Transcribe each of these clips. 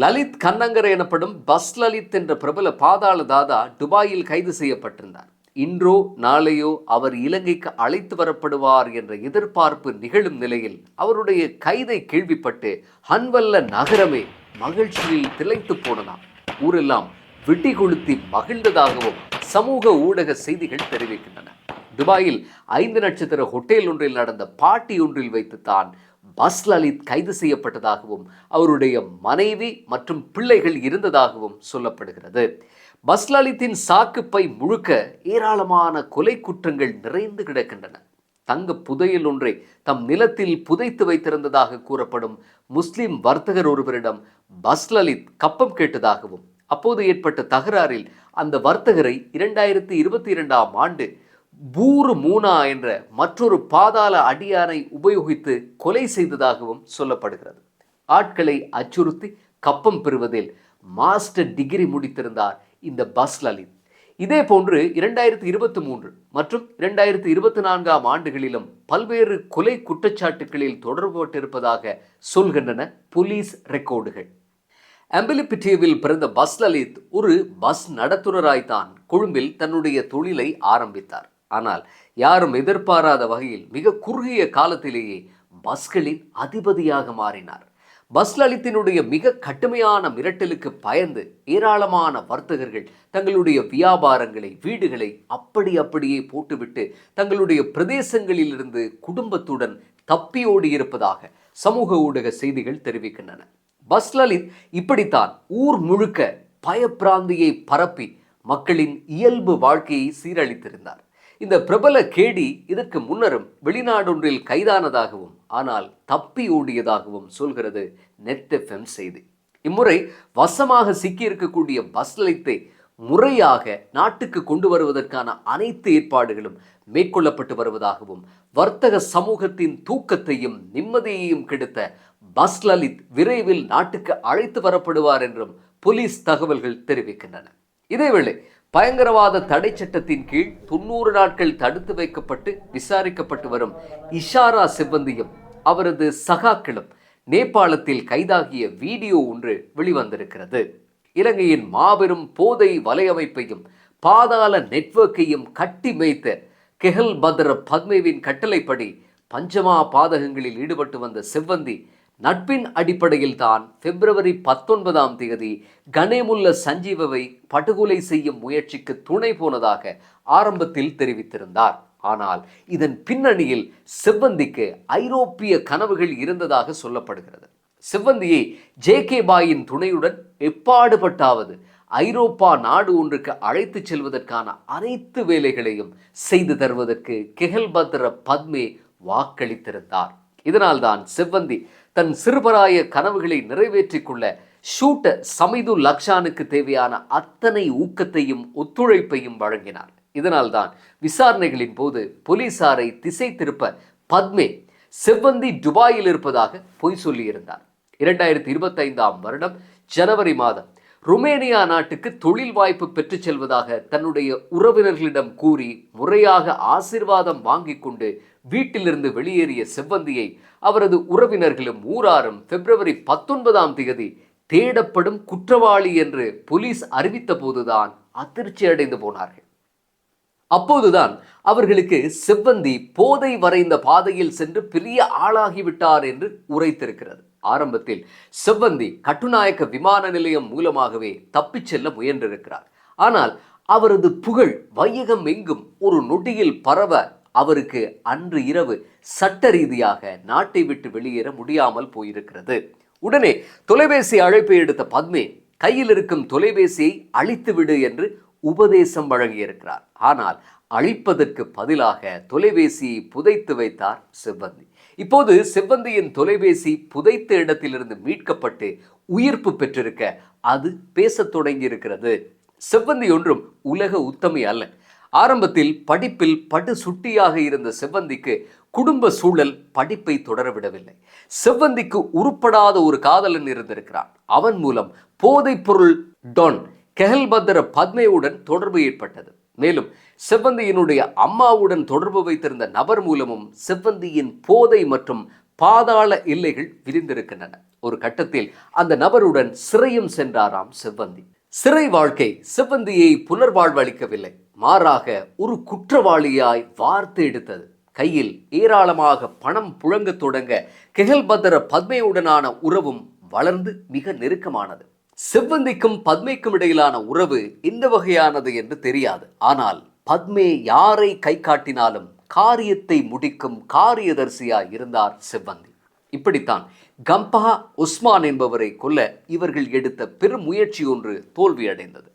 லலித் கண்ணங்கர் எனப்படும் பஸ் லலித் என்ற பிரபல பாதாள தாதா துபாயில் கைது செய்யப்பட்டிருந்தார். இன்றோ நாளையோ அவர் இலங்கைக்கு அழைத்து வரப்படுவார் என்ற எதிர்பார்ப்பு நிகழும் நிலையில் அவருடைய கைதை கேள்விப்பட்டு ஹன்வல்ல நகரமே மகிழ்ச்சியில் திளைத்து போனதாம். ஊரெல்லாம் விட்டி கொளுத்தி மகிழ்ந்ததாகவும் சமூக ஊடக செய்திகள் தெரிவிக்கின்றன. துபாயில் ஐந்து நட்சத்திர ஹோட்டல் ஒன்றில் நடந்த பாட்டி ஒன்றில் வைத்துத்தான் பஸ் லலித் கைது செய்யப்பட்டதாகவும் அவருடைய மனைவி மற்றும் பிள்ளைகள் இருந்ததாகவும் சொல்லப்படுகிறது. பஸ்லலித்தின் சாக்குப்பை முழுக்க ஏராளமான கொலை குற்றங்கள் நிறைந்து கிடக்கின்றன. தங்க புதையல் ஒன்றை தம் நிலத்தில் புதைத்து வைத்திருந்ததாக கூறப்படும் முஸ்லிம் வர்த்தகர் ஒருவரிடம் பஸ் லலித் கப்பம் கேட்டதாகவும் அப்போது ஏற்பட்ட தகராறில் அந்த வர்த்தகரை இரண்டாயிரத்தி இருபத்தி இரண்டாம் ஆண்டு பூரு மூனா என்ற மற்றொரு பாதாள அடியானை உபயோகித்து கொலை செய்ததாகவும் சொல்லப்படுகிறது. ஆட்களை அச்சுறுத்தி கப்பம் பெறுவதில் மாஸ்டர் டிகிரி முடித்திருந்தார் இந்த பஸ் லலித். இதே போன்று இரண்டாயிரத்தி இருபத்தி மூன்று மற்றும் இரண்டாயிரத்தி இருபத்தி நான்காம் ஆண்டுகளிலும் பல்வேறு கொலை குற்றச்சாட்டுகளில் தொடர்புபட்டிருப்பதாக சொல்கின்றன போலீஸ் ரெக்கார்டுகள். அம்பிலிபிட்டியவில் பிறந்த பஸ் லலித் ஒரு பஸ் நடத்துனராய்த்தான் கொழும்பில் தன்னுடைய தொழிலை ஆரம்பித்தார். ஆனால் யாரும் எதிர்பாராத வகையில் மிக குறுகிய காலத்திலேயே பஸ்களின் அதிபதியாக மாறினார். பஸ் லலித்தினுடைய மிக கடுமையான மிரட்டலுக்கு பயந்து ஏராளமான வர்த்தகர்கள் தங்களுடைய வியாபாரங்களை வீடுகளை அப்படி அப்படியே போட்டுவிட்டு தங்களுடைய பிரதேசங்களிலிருந்து குடும்பத்துடன் தப்பியோடி இருப்பதாக சமூக ஊடக செய்திகள் தெரிவிக்கின்றன. பஸ் லலித் இப்படித்தான் ஊர் முழுக்க பயப்பிராந்தியை பரப்பி மக்களின் இயல்பு வாழ்க்கையை சீரழித்திருந்தார். இந்த பிரபல கேடி இதற்கு முன்னரும் வெளிநாடொன்றில் கைதானதாகவும் ஆனால் தப்பி ஓடியதாகவும் சொல்கிறது நெட் எஃப்எம் செய்தி. இம்முறை வசமாக சிக்கியிருக்கக்கூடிய பஸ் நிலையத்தை முறையாக நாட்டுக்கு கொண்டு வருவதற்கான அனைத்து ஏற்பாடுகளும் மேற்கொள்ளப்பட்டு வருவதாகவும் வர்த்தக சமூகத்தின் தூக்கத்தையும் நிம்மதியையும் கெடுத்த பஸ் லலித் விரைவில் நாட்டுக்கு அழைத்து வரப்படுவார் என்றும் போலீஸ் தகவல்கள் தெரிவிக்கின்றன. இதேவேளை பயங்கரவாத தடை சட்டத்தின் கீழ் தொண்ணூறு நாட்கள் தடுத்து வைக்கப்பட்டு விசாரிக்கப்பட்டு வரும் இஷாரா சிப்பந்தியும் அவரது சகாக்களும் நேபாளத்தில் கைதாகிய வீடியோ ஒன்று வெளிவந்திருக்கிறது. இலங்கையின் மாபெரும் போதை வலையமைப்பையும் பாதாள நெட்வொர்க்கையும் கட்டி மேய்த்த கெஹல் பத்ர பத்மேவின் கட்டளைப்படி பஞ்சமா பாதகங்களில் ஈடுபட்டு வந்த செவ்வந்தி நட்பின் அடிப்படையில் தான் பிப்ரவரி பத்தொன்பதாம் தேதி கணேமுல்ல சஞ்சீவவை படுகொலை செய்யும் முயற்சிக்கு துணை போனதாக ஆரம்பத்தில் தெரிவித்திருந்தார். ஆனால் இதன் பின்னணியில் செவ்வந்திக்கு ஐரோப்பிய கனவுகள் இருந்ததாக சொல்லப்படுகிறது. செவ்வந்தியை ஜே கே பாயின் துணையுடன் எப்பாடுபட்டாவது ஐரோப்பா நாடு ஒன்றுக்கு அழைத்துச் செல்வதற்கான அனைத்து வேலைகளையும் செய்து தருவதற்கு கெஹல்பத்ர பத்மே வாக்களித்திருந்தார். இதனால்தான் செவ்வந்தி தன் சிறுபராய கனவுகளை நிறைவேற்றிக் கொள்ள ஷூட்டர் சமிது லக்ஷானுக்கு தேவையான அத்தனை ஊக்கத்தையும் ஒத்துழைப்பையும் வழங்கினார். இதனால்தான் விசாரணைகளின் போது போலீசாரை திசை திருப்ப பத்மே செவ்வந்தி துபாயில் இருப்பதாக பொய் சொல்லியிருந்தார். இரண்டாயிரத்தி இருபத்தைந்தாம் வருடம் ஜனவரி மாதம் ருமேனியா நாட்டுக்கு தொழில் வாய்ப்பு பெற்றுச் செல்வதாக தன்னுடைய உறவினர்களிடம் கூறி முறையாக ஆசிர்வாதம் வாங்கிக் கொண்டு வீட்டிலிருந்து வெளியேறிய செவ்வந்தியை அவரது உறவினர்களும் ஊராரும் பிப்ரவரி பத்தொன்பதாம் தேதி தேடப்படும் குற்றவாளி என்று போலீஸ் அறிவித்த போதுதான் அதிர்ச்சி அடைந்து போனார்கள். அப்போதுதான் அவர்களுக்கு செவ்வந்தி போதை வரைந்த பாதையில் சென்று பெரிய ஆளாகிவிட்டார் என்று உரைத்திருக்கிறது. ஆரம்பத்தில் செவ்வந்தி கட்டுநாயக்க விமான நிலையம் மூலமாகவே தப்பிச் செல்ல முயன்றிருக்கிறார். ஆனால் அவரது புகழ் வையகம் எங்கும் ஒரு நொடியில் பரவ அவருக்கு அன்று இரவு சட்ட ரீதியாக நாட்டை விட்டு வெளியேற முடியாமல் போயிருக்கிறது. உடனே தொலைபேசி அழைப்பை எடுத்த பத்மே கையில் இருக்கும் தொலைபேசியை அழித்துவிடு என்று உபதேசம் வழங்கியிருக்கிறார். ஆனால் அழிப்பதற்கு பதிலாக தொலைபேசியை புதைத்து வைத்தார் செவ்வந்தி. இப்போது செவ்வந்தியின் தொலைபேசி புதைத்த இடத்திலிருந்து மீட்கப்பட்டு உயிர்ப்பு பெற்றிருக்க அது பேசத் தொடங்கியிருக்கிறது. செவ்வந்தி ஒன்றும் உலக உத்தமி அல்ல. ஆரம்பத்தில் படிப்பில் படு சுட்டியாக இருந்த செவ்வந்திக்கு குடும்ப சூழல் படிப்பை தொடரவிடவில்லை. செவ்வந்திக்கு உருப்படாத ஒரு காதலன் இருந்திருக்கிறான். அவன் மூலம் போதைப்பொருள் டொன் கெஹல்பத்ர பத்மையுடன் தொடர்பு ஏற்பட்டது. மேலும் செவ்வந்தியினுடைய அம்மாவுடன் தொடர்பு வைத்திருந்த நபர் மூலமும் செவ்வந்தியின் போதை மற்றும் பாதாள எல்லைகள் விரிந்திருக்கின்றன. ஒரு கட்டத்தில் அந்த நபருடன் சிறையும் சென்றாராம் செவ்வந்தி. சிறை வாழ்க்கை செவ்வந்தியை புனர்வாழ்வளிக்கவில்லை. மாறாக ஒரு குற்றவாளியாய் வார்த்து எடுத்தது. கையில் ஏராளமாக பணம் புழங்க தொடங்க கெகல்பத்ர பத்மையுடனான உறவும் வளர்ந்து மிக நெருக்கமானது. செவ்வந்திக்கும் பத்மைக்கும் இடையிலான உறவு எந்த வகையானது என்று தெரியாது. ஆனால் பத்மே யாரை கை காட்டினாலும் காரியத்தை முடிக்கும் காரியதர்சியாய் இருந்தார் செவ்வந்தி. இப்படித்தான் கம்பா உஸ்மான் என்பவரை கொல்ல இவர்கள் எடுத்த பெரும் முயற்சி ஒன்று தோல்வியடைந்தது.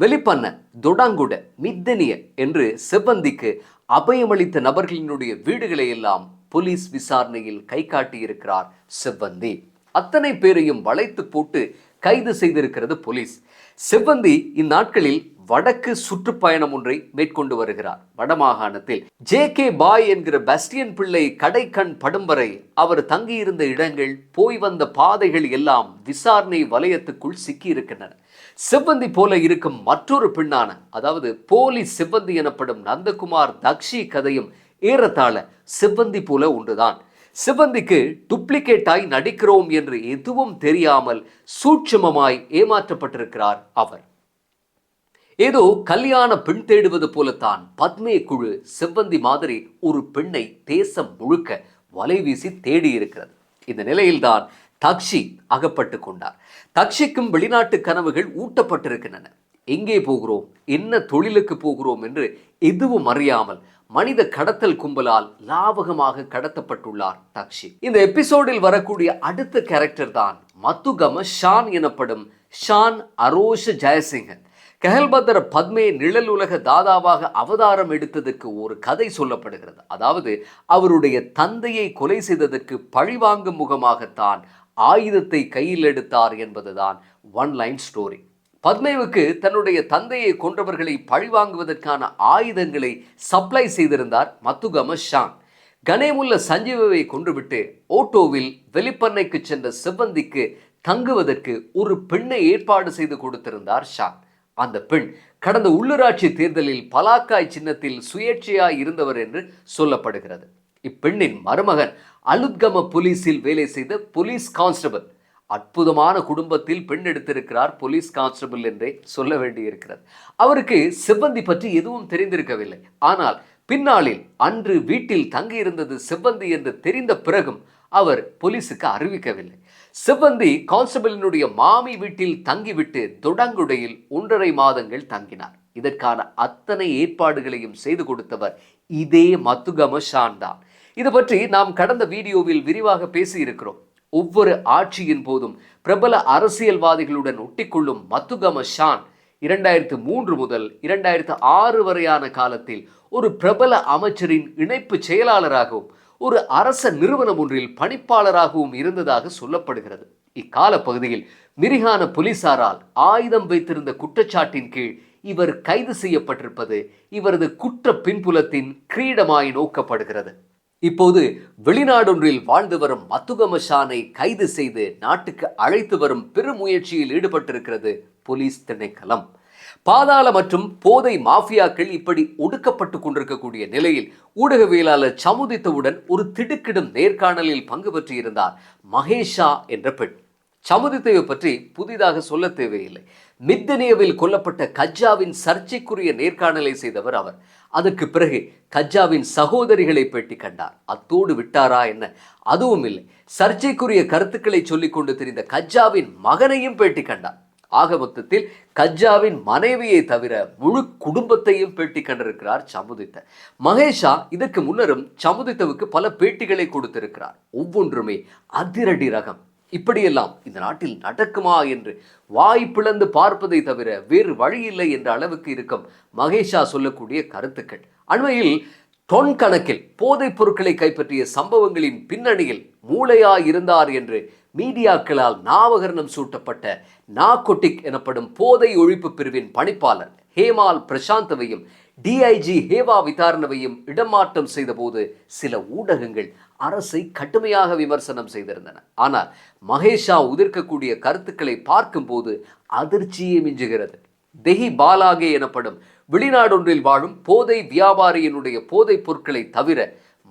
வெளிப்பண்ண தொடாங்குட மித்தனிய என்று செவ்வந்திக்கு அபயமளித்த நபர்களினுடைய வீடுகளை எல்லாம் போலீஸ் விசாரணையில் கை காட்டியிருக்கிறார் செவ்வந்தி. அத்தனை பேரையும் வளைத்து போட்டு கைது செய்திருக்கிறது போலீஸ். செவ்வந்தி இந்நாட்களில் வடக்கு சுற்றுப்பயணம் ஒன்றை மேற்கொண்டு வருகிறார். வடமாகாணத்தில் ஜே கே பாய் என்கிற பஸ்டியன் பிள்ளை கடைக்கண் படும் வரை அவர் தங்கியிருந்த இடங்கள் போய் வந்த பாதைகள் எல்லாம் விசாரணை வலயத்துக்குள் சிக்கியிருக்கின்றன. செவ்வந்தி போல இருக்கும் மற்றொரு பெண்ணான அதாவது போலி செவ்வந்தி எனப்படும் நந்தகுமார் தக்ஷி கதையும் ஏறத்தாழ செவ்வந்தி போல ஒன்றுதான். சிவந்திக்கு டுப்ளிகேட்டாய் நடிக்கிறோம் என்று எதுவும் தெரியாமல் சூட்சமமாய் ஏமாற்றப்பட்டிருக்கிறார் அவர். ஏதோ கல்யாண பெண் தேடுவது போலத்தான் பத்மே குழு செவ்வந்தி மாதிரி ஒரு பெண்ணை தேசம் முழுக்க வலை வீசி தேடி இருக்கிறது இந்த நிலையில்தான் தக்ஷி அகப்பட்டு கொண்டார். தக்ஷிக்கும் வெளிநாட்டு கனவுகள் ஊட்டப்பட்டிருக்கின்றன. எங்கே போகிறோம்? என்ன தொழிலுக்கு போகிறோம் என்று எதுவும் அறியாமல் மனித கடத்தல் கும்பலால் லாபகமாக கடத்தப்பட்டுள்ளார் தக்ஷி. இந்த எபிசோடில் வரக்கூடிய அடுத்த கேரக்டர் தான் மத்துகம ஷான் எனப்படும் ஷான் அரோஷ ஜெயசிங்கன். கஹல்பத்ர பத்மே நிழல் உலக தாதாவாக அவதாரம் எடுத்ததற்கு ஒரு கதை சொல்லப்படுகிறது. அதாவது அவருடைய தந்தையை கொலை செய்ததற்கு பழிவாங்கும் முகமாகத்தான் ஆயுதத்தை கையில் எடுத்தார் என்பதுதான் ஒன் லைன் ஸ்டோரி பத்மேவுக்கு தன்னுடைய தந்தையை கொன்றவர்களை பழிவாங்குவதற்கான ஆயுதங்களை சப்ளை செய்திருந்தார் மத்துகம ஷான். கணேமுள்ள சஞ்சீவவை கொன்றுவிட்டு ஓட்டோவில் வெளிப்பண்ணைக்கு சென்ற செவ்வந்திக்கு தங்குவதற்கு ஒரு பெண்ணை ஏற்பாடு செய்து கொடுத்திருந்தார் ஷான். அந்த பெண் கடந்த உள்ளூராட்சி தேர்தலில் பலாக்காய் சின்னத்தில் சுயேட்சையாய் இருந்தவர் என்று சொல்லப்படுகிறது. இப்பெண்ணின் மருமகன் அலுத்கம போலீஸில் வேலை செய்த போலீஸ் கான்ஸ்டபிள். அற்புதமான குடும்பத்தில் பெண் எடுத்திருக்கிறார் போலீஸ் கான்ஸ்டபிள் என்றே சொல்ல வேண்டியிருக்கிறது. அவருக்கு செவ்வந்தி பற்றி எதுவும் தெரிந்திருக்கவில்லை. ஆனால் பின்னாளில் அன்று வீட்டில் தங்கியிருந்தது செவ்வந்தி என்று தெரிந்த பிறகும் அவர் போலீஸுக்கு அறிவிக்கவில்லை. செவ்வந்தி கான்ஸ்டபிளினுடைய மாமி வீட்டில் தங்கிவிட்டு தொடங்குடையில் ஒன்றரை மாதங்கள் தங்கினார். இதற்கான அத்தனை ஏற்பாடுகளையும் செய்து கொடுத்தவர் இதே மத்துகம ஷான் தான் இது பற்றி நாம் கடந்த வீடியோவில் விரிவாக பேசியிருக்கிறோம். ஒவ்வொரு ஆட்சியின் போதும் பிரபல அரசியல்வாதிகளுடன் ஒட்டிக்கொள்ளும் மத்துகம ஷான் இரண்டாயிரத்து மூன்று முதல் இரண்டாயிரத்து ஆறு வரையான காலத்தில் ஒரு பிரபல அமைச்சரின் இணைப்பு செயலாளராகவும் ஒரு அரச நிறுவனம் ஒன்றில் பணிப்பாளராகவும் இருந்ததாக சொல்லப்படுகிறது. இக்கால பகுதியில் மிரிகான போலீசாரால் ஆயுதம் வைத்திருந்த குற்றச்சாட்டின் கீழ் இவர் கைது செய்யப்பட்டிருப்பது இவரது குற்ற பின்புலத்தின் கிரீடமாய் நோக்கப்படுகிறது. இப்போது வெளிநாடொன்றில் வாழ்ந்து வரும் மத்துகமஷானை கைது செய்து நாட்டுக்கு அழைத்து வரும் பெருமுயற்சியில் ஈடுபட்டிருக்கிறது போலீஸ் திணைக்களம். பாதாள மற்றும் போதை மாஃபியாக்கள் இப்படி ஒடுக்கப்பட்டு கொண்டிருக்கக்கூடிய நிலையில் ஊடகவியலாளர் சமுதித்தவுடன் ஒரு திடுக்கிடும் நேர்காணலில் பங்கு பெற்றிருந்தார் மகேஷா என்ற பெண். சமுதித்தவை பற்றி புதிதாக சொல்ல தேவையில்லை. மித்தனியவில் கொல்லப்பட்ட கஜ்ஜாவின் சர்ச்சைக்குரிய நேர்காணலை செய்தவர் அவர். அதற்கு பிறகு கஜ்ஜாவின் சகோதரிகளை பேட்டி கண்டார். அத்தோடு விட்டாரா என்ன? அதுவும் இல்லை. சர்ச்சைக்குரிய கருத்துக்களை சொல்லிக் கொண்டு தெரிந்த கஜ்ஜாவின் மகனையும் பேட்டி கண்டார். ஆக மொத்தத்தில் கஜ்ஜாவின் மனைவியை தவிர முழு குடும்பத்தையும் பேட்டி கண்டிருக்கிறார் சமுதித்த. மகேஷா இதற்கு முன்னரும் சமுதித்தவுக்கு பல பேட்டிகளை கொடுத்திருக்கிறார். ஒவ்வொன்றுமே அதிரடி ரகம். இப்படியெல்லாம் இந்த நாட்டில் நடக்குமா என்று வாய் பிளந்து பார்ப்பதை தவிர வேறு வழியில்லை என்ற அளவுக்கு இருக்கும் மகேஷா சொல்லக்கூடிய கருத்துக்கள். அண்மையில் தொன் கணக்கில் போதைப் பொருட்களை கைப்பற்றிய சம்பவங்களின் பின்னணியில் மூளையா இருந்தார் என்று மீடியாக்களால் நாவகரணம் சூட்டப்பட்ட நாகொட்டிக் எனப்படும் போதை ஒழிப்பு பிரிவின் பணிப்பாளர் ஹேமால் பிரசாந்தவையும் டிஐஜி ஹேவா விதாரணவையும் இடமாற்றம் செய்தபோது சில ஊடகங்கள் அரசை கடுமையாக விமர்சனம் செய்திருந்தன. ஆனால் மகேஷா உதிர்க்கக்கூடிய கருத்துக்களை பார்க்கும்போது அதிர்ச்சியே மிஞ்சுகிறது. தெஹி பாலாகே எனப்படும் வெளிநாடொன்றில் வாழும் போதை வியாபாரியினுடைய போதைப் பொருட்களை தவிர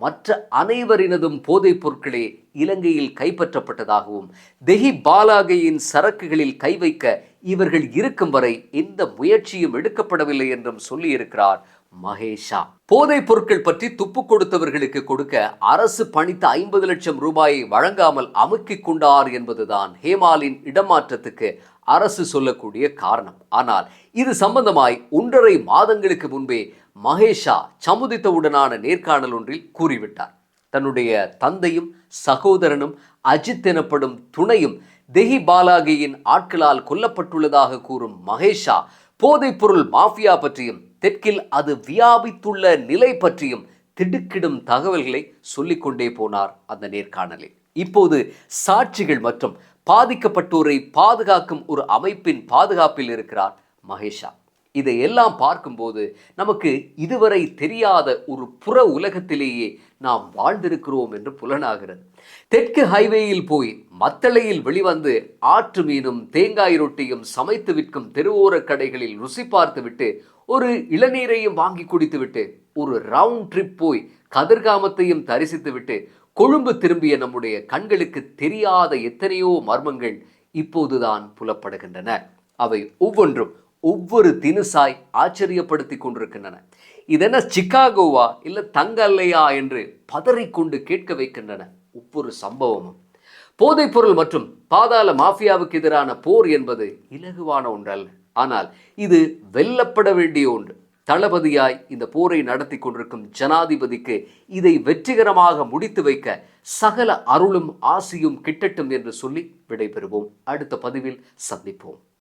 மற்ற அனைவரினதும் போதைப் பொருட்களே இலங்கையில் கைப்பற்றப்பட்டதாகவும் தெஹி பாலாகையின் சரக்குகளில் கை வைக்க இவர்கள் இருக்கும் வரை எந்த முயற்சியும் எடுக்கப்படவில்லை என்றும் சொல்லியிருக்கிறார் மகேஷா. போதைப் பொருட்கள் பற்றி துப்பு கொடுத்தவர்களுக்கு கொடுக்க அரசு பணித்த ஐம்பது லட்சம் ரூபாயை வழங்காமல் அமுக்கிக் கொண்டார் என்பதுதான் ஹேமாலின் இடமாற்றத்துக்கு அரசு சொல்லக்கூடிய காரணம். ஆனால் இது சம்பந்தமாய் ஒன்றரை மாதங்களுக்கு முன்பே மகேஷா சமுதித்தவுடனான நேர்காணல் ஒன்றில் கூறிவிட்டார். தன்னுடைய தந்தையும் சகோதரனும் அஜித் எனப்படும் துணையும் தெஹி பாலாகியின் ஆட்களால் கொல்லப்பட்டுள்ளதாக கூறும் மகேஷா போதைப்பொருள் மாஃபியா பற்றியும் தெற்கில் அது வியாபித்துள்ள நிலை பற்றியும் திடுக்கிடும் தகவல்களை சொல்லிக்கொண்டே போனார் அந்த நேர்காணலில். இப்போது சாட்சிகள் மற்றும் பாதிக்கப்பட்டோரை பாதுகாக்கும் ஒரு அமைப்பின் பாதுகாப்பில் இருக்கிறார் மகேஷா. இதையெல்லாம் பார்க்கும்போது நமக்கு இதுவரை தெரியாத ஒரு புற உலகத்திலேயே நாம் வாழ்ந்திருக்கிறோம் என்று புலனாகிறது. தெற்கு ஹைவேயில் போய் மத்தளையில் வெளிவந்து ஆற்று மீனும் தேங்காய் ரொட்டியும் சமைத்து விற்கும் தெருவோர கடைகளில் ருசி பார்த்துவிட்டு ஒரு இளநீரையும் வாங்கி குடித்துவிட்டு ஒரு ரவுண்ட் ட்ரிப் போய் கதிர்காமத்தையும் தரிசித்துவிட்டு கொழும்பு திரும்பிய நம்முடைய கண்களுக்கு தெரியாத எத்தனையோ மர்மங்கள் இப்போதுதான் புலப்படுகின்றன. அவை ஒவ்வொன்றும் ஒவ்வொரு தினுசாய் ஆச்சரியப்படுத்தி கொண்டிருக்கின்றன. இதென்ன சிக்காகோவா இல்லை தங்க அல்லையா என்று பதறிக்கொண்டு கேட்க வைக்கின்றன ஒவ்வொரு சம்பவமும். போதைப்பொருள் மற்றும் பாதாள மாஃபியாவுக்கு எதிரான போர் என்பது இலகுவான ஒன்றல்ல. ஆனால் இது வெல்லப்பட வேண்டிய ஒன்று. தளபதியாய் இந்த போரை நடத்தி கொண்டிருக்கும் ஜனாதிபதிக்கு இதை வெற்றிகரமாக முடித்து வைக்க சகல அருளும் ஆசியும் கிட்டட்டும் என்று சொல்லி விடைபெறுவோம். அடுத்த பதிவில் சந்திப்போம்.